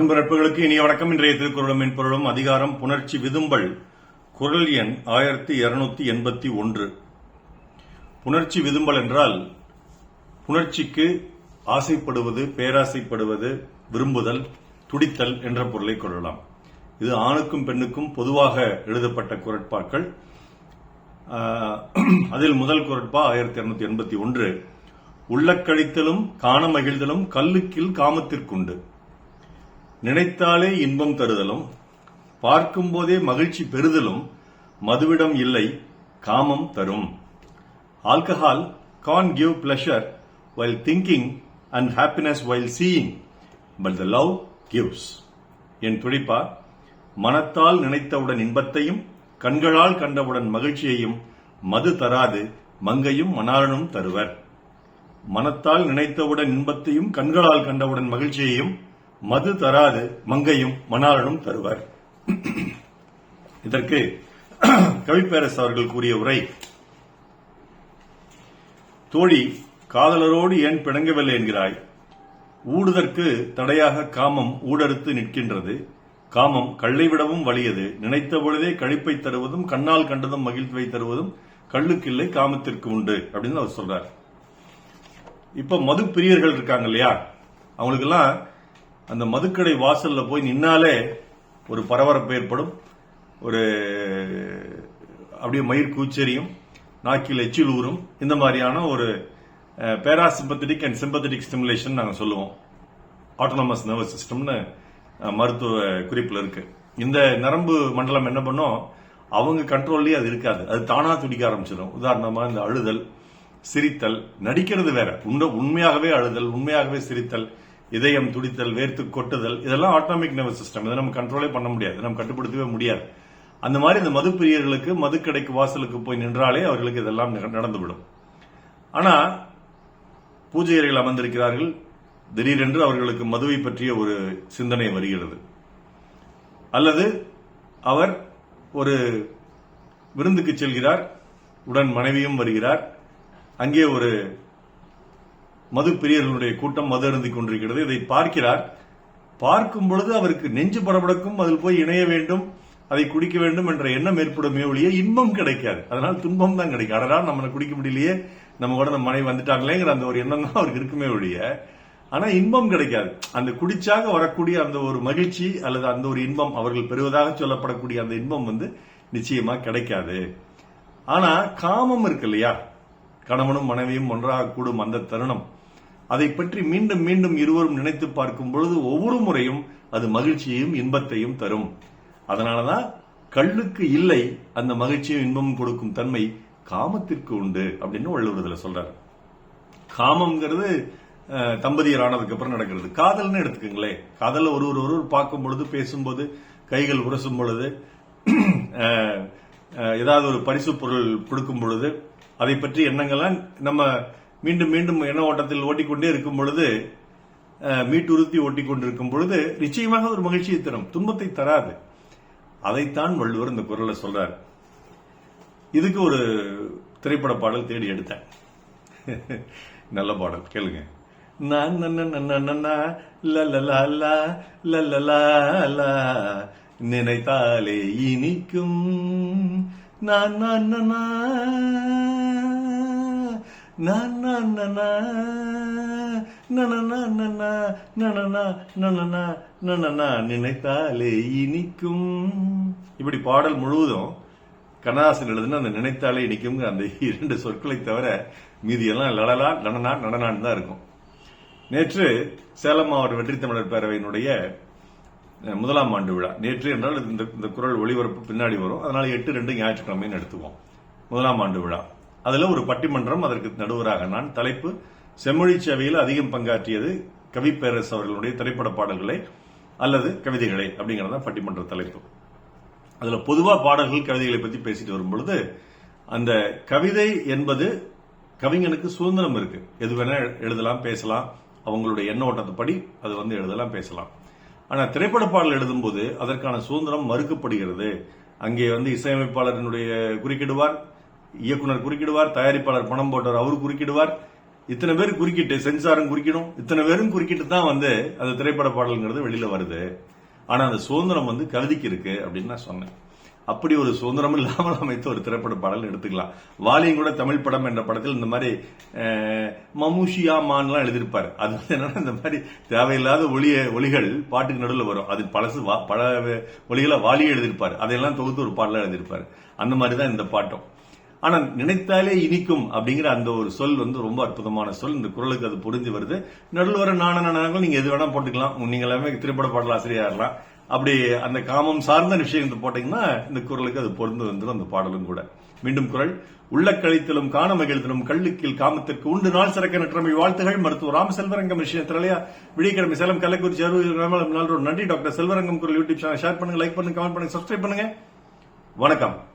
அன்பு நட்புகளுக்கு இனிய வணக்கம். இன்றைய திருக்குறளும் பொருளும் அதிகாரம் புணர்ச்சி விதும்பல் குரல் எண் ஆயிரத்தி இருநூத்தி எண்பத்தி ஒன்று. புணர்ச்சி விதும்பல் என்றால் புணர்ச்சிக்கு ஆசைப்படுவது பேராசைப்படுவது விரும்புதல் துடித்தல் என்ற பொருளை கொள்ளலாம். இது ஆணுக்கும் பெண்ணுக்கும் பொதுவாக எழுதப்பட்ட குரட்பாக்கள் அதில் முதல் குரட்பா ஆயிரத்தி இருநூத்தி எண்பத்தி ஒன்று. உள்ளக்கழித்தலும் காண மகிழ்தலும் கல்லுக்கில் காமத்திற்குண்டு. நினைத்தாலே இன்பம் தருதலும் பார்க்கும்போதே மகிழ்ச்சி பெறுதலும் மதுவிடம் இல்லை காமம் தரும். Alcohol can give pleasure while thinking and happiness while seeing but the love gives என் துடிப்பா மனத்தால் நினைத்தவுடன் இன்பத்தையும் கண்களால் கண்டவுடன் மகிழ்ச்சியையும் மது தராது மங்கையும் மணாளனும் தருவர். மனத்தால் நினைத்தவுடன் இன்பத்தையும் கண்களால் கண்டவுடன் மகிழ்ச்சியையும் மது தராது மங்கையும் மணாளனும் தருவார். இதற்கு கவிப்பேரசு அவர்கள் கூறிய உரை தோழி காதலரோடு ஏன் பிணங்கவில்லை என்கிறாய்? ஊடுதற்கு தடையாக காமம் ஊடறுத்து நிற்கின்றது. காமம் கள்ளை விடவும் வலியது. நினைத்த பொழுதே கழிப்பை தருவதும் கண்ணால் கண்டதும் மகிழ்வை தருவதும் கள்ளுக்கில்லை காமத்திற்கு உண்டு அப்படின்னு அவர் சொல்றார். இப்ப மது பிரியர்கள் இருக்காங்க இல்லையா? அவங்களுக்கெல்லாம் அந்த மதுக்கடை வாசல்ல போய் நின்னாலே ஒரு பரபரப்பு ஏற்படும். ஒரு அப்படியே மயிர் கூச்சரியும் நாக்கில் எச்சில் ஊறும். இந்த மாதிரியான ஒரு பேராசிம்பத்தட்டிக் அண்ட் சிம்பத்தட்டிக் ஸ்டிமுலேஷன் நாங்கள் சொல்லுவோம். ஆட்டோனமஸ் நர்வஸ் சிஸ்டம்னு மருத்துவ குறிப்பில் இருக்கு. இந்த நரம்பு மண்டலம் என்ன பண்ணும்? அவங்க கண்ட்ரோல்லயே அது இருக்காது. அது தானா துடிக்க ஆரம்பிச்சிடும் உதாரணமாக இந்த அழுதல் சிரித்தல் நடிக்கிறது வேற. உண்ட- உண்மையாகவே அழுதல் உண்மையாகவே சிரித்தல் இதயம் துடித்தல் வேர்த்து கொட்டுதல் இதெல்லாம் ஆட்டோமிக் நர்வஸ் சிஸ்டம் இதை நம்ம கண்ட்ரோலே பண்ண முடியாது. நம்ம கட்டுப்படுத்தவே முடியாது. அந்த மாதிரி இந்த மது பிரியர்களுக்கு மதுக்கடைக்கு வாசலுக்கு போய் நின்றாலே அவர்களுக்கு இதெல்லாம் நடந்துவிடும். ஆனா பூஜை அறையில் அமர்ந்திருக்கிறார்கள். திடீரென்று அவர்களுக்கு மதுவை பற்றிய ஒரு சிந்தனை வருகிறது. அல்லது அவர் ஒரு விருந்துக்கு செல்கிறார். உடன் மனைவியும் வருகிறார். அங்கே ஒரு மது பிரியர்களுடைய கூட்டம் மது அருந்தி கொண்டிருக்கிறது. இதை பார்க்கிறார். பார்க்கும் பொழுது அவருக்கு நெஞ்சு படபடக்கும். அதில் போய் இணைய வேண்டும். அதை குடிக்க வேண்டும் என்ற எண்ணம் ஏற்படுமே ஒழிய இன்பம் கிடைக்காது. அதனால் துன்பம் தான் கிடைக்கும். அடரா நம்ம குடிக்க முடியலையே. நம்ம கூட நம்ம மனைவி வந்துட்டாங்களேங்கிற அந்த ஒரு எண்ணம் தான் அவருக்கு இருக்குமே ஒழிய. ஆனா இன்பம் கிடைக்காது. அந்த குடிச்சாக வரக்கூடிய அந்த ஒரு மகிழ்ச்சி அல்லது அந்த ஒரு இன்பம் அவர்கள் பெறுவதாக சொல்லப்படக்கூடிய அந்த இன்பம் வந்து நிச்சயமா கிடைக்காது. ஆனா காமம் இருக்கு இல்லையா? கணவனும் மனைவியும் ஒன்றாக கூடும் அந்த தருணம். அதை பற்றி மீண்டும் மீண்டும் இருவரும் நினைத்து பார்க்கும் பொழுது ஒவ்வொரு முறையும் அது மகிழ்ச்சியையும் இன்பத்தையும் தரும். அதனாலதான் கள்ளுக்கு இல்லை அந்த மகிழ்ச்சியும் இன்பமும் கொடுக்கும் தன்மை காமத்திற்கு உண்டு அப்படின்னு வள்ளுவரதுல சொல்றாரு. காமம்ங்கிறது தம்பதியர் ஆனதுக்கு அப்புறம் நடக்கிறது. காதல்னு எடுத்துக்கோங்களேன். காதல்ல ஒருவர் ஒருவர் பார்க்கும் பொழுது பேசும்போது கைகள் உரசும் பொழுது ஏதாவது ஒரு பரிசு பொருள் கொடுக்கும் பொழுது அதை பற்றி எண்ணங்கள்லாம் நம்ம மீண்டும் மீண்டும் எண்ண ஓட்டத்தில் ஓட்டிக்கொண்டே இருக்கும் பொழுது மீட்டுறுத்தி மீட்டுறுத்தி ஓட்டிக்கொண்டிருக்கும் பொழுது நிச்சயமாக ஒரு மகிழ்ச்சியை தரும் துன்பத்தை தராது. அதைத்தான் வள்ளுவர் இந்த குரலை சொல்றார். இதுக்கு ஒரு திரைப்பட பாடல் தேடி எடுத்தேன். நல்ல பாடல் கேளுங்க. நான் லா நினைத்தாலே இனிக்கும். நான் நான் நினைத்தாலே இனிக்கும். இப்படி பாடல் முழுவதும் கண்ணதாசன் எழுதுன அந்த நினைத்தாலே இனிக்கும் அந்த இரண்டு சொற்களை தவிர மீதியெல்லாம் லடலா நடனா நடனான்னு தான் இருக்கும். நேற்று சேலம் மாவட்ட வெற்றி தமிழர் பேரவையினுடைய முதலாம் ஆண்டு விழா. நேற்று என்றால் இந்த இந்த குரல் ஒளிபரப்பு பின்னாடி வரும். அதனால எட்டு ரெண்டு ஞாயிற்றுக்கிழமைன்னு எடுத்துவோம் முதலாம் ஆண்டு விழா. அதுல ஒரு பட்டிமன்றம் அதற்கு நடுவராக நான் தலைப்பு செம்மொழி சேவையில் அதிகம் பங்காற்றியது கவி பேரரசு அவர்களுடைய திரைப்பட பாடல்களை அல்லது கவிதைகளை அப்படிங்கிறது தான் பட்டிமன்ற தலைப்பு. அதுல பொதுவா பாடல்கள் கவிதைகளை பத்தி பேசிட்டு வரும்பொழுது அந்த கவிதை என்பது கவிஞனுக்கு சுதந்திரம் இருக்கு. எது வேணா எழுதலாம் பேசலாம். அவங்களுடைய எண்ண ஓட்டத்துப்படி அது வந்து எழுதலாம் பேசலாம். ஆனா திரைப்பட பாடல் எழுதும்போது அதற்கான சுதந்திரம் மறுக்கப்படுகிறது. அங்கே வந்து இசையமைப்பாளரினுடைய குறுக்கிடுவார். இயக்குனர் குறுக்கிடுவார் தயாரிப்பாளர் பணம் போட்டவர் அவரு குறுக்கிடுவார். இத்தனை பேர் குறுக்கிட்டு சென்சாரும் குறுக்கிடும். இத்தனை பேரும் குறுக்கிட்டு தான் வந்து அந்த திரைப்பட பாடல்ங்கிறது வெளியில வருது. ஆனா அந்த சுதந்திரம் வந்து கவிதைக்கு இருக்கு அப்படின்னு நான் சொன்னேன். அப்படி ஒரு சுதந்திரம் இல்லாமல் அமைத்த ஒரு திரைப்பட பாடல் எடுத்துக்கலாம். வாலியும் கூட தமிழ் படம் என்ற படத்தில் இந்த மாதிரி மமூஷியா மமுஷியா மான்லாம் எழுதியிருப்பாரு. அது வந்து என்னன்னா இந்த மாதிரி தேவையில்லாத ஒளிய ஒளிகள் பாட்டுக்கு நடுவில் வரும். அது பழசு வா- பல ஒளிகளை வாலியே எழுதியிருப்பாரு. அதையெல்லாம் தொகுத்து ஒரு பாடலா எழுதியிருப்பாரு. அந்த மாதிரி தான் இந்த பாட்டும். ஆனால் நினைத்தாலே இனிக்கும் அப்படிங்கிற அந்த ஒரு சொல் வந்து ரொம்ப அற்புதமான சொல். இந்த குரலுக்கு அது புரிஞ்சு வருது. நடுவில் வர நாண நாணங்கள் நீங்க எது வேணா போட்டுக்கலாம். நீங்க எல்லாமே திரைப்பட பாடல் ஆசிரியர்லாம் அப்படி அந்த காமம் சார்ந்த விஷயம் போட்டீங்கன்னா இந்த குரலுக்கு அது பொருந்து வந்துடும் அந்த பாடலும் கூட. மீண்டும் குரல். உள்ள கழித்திலும் காண மகிழ்த்தலும் கள்ளுக்கில் காமத்திற்கு உண்டு. நாள் சிறக்க நற்றமை வாழ்த்துகள். மருத்துவர் ராம செல்வரங்கம் விஷயத்திலையா விடிக்கிழமை சேலம் கள்ளக்குறிச்சி அறுபது நாள் நன்றி. டாக்டர் செல்வரங்கம் குரல் யூடியூப் சேனல் ஷேர் பண்ணுங்க லைக் பண்ணுங்க கமெண்ட் பண்ணுங்க சப்ஸ்கிரைப் பண்ணுங்க. வணக்கம்.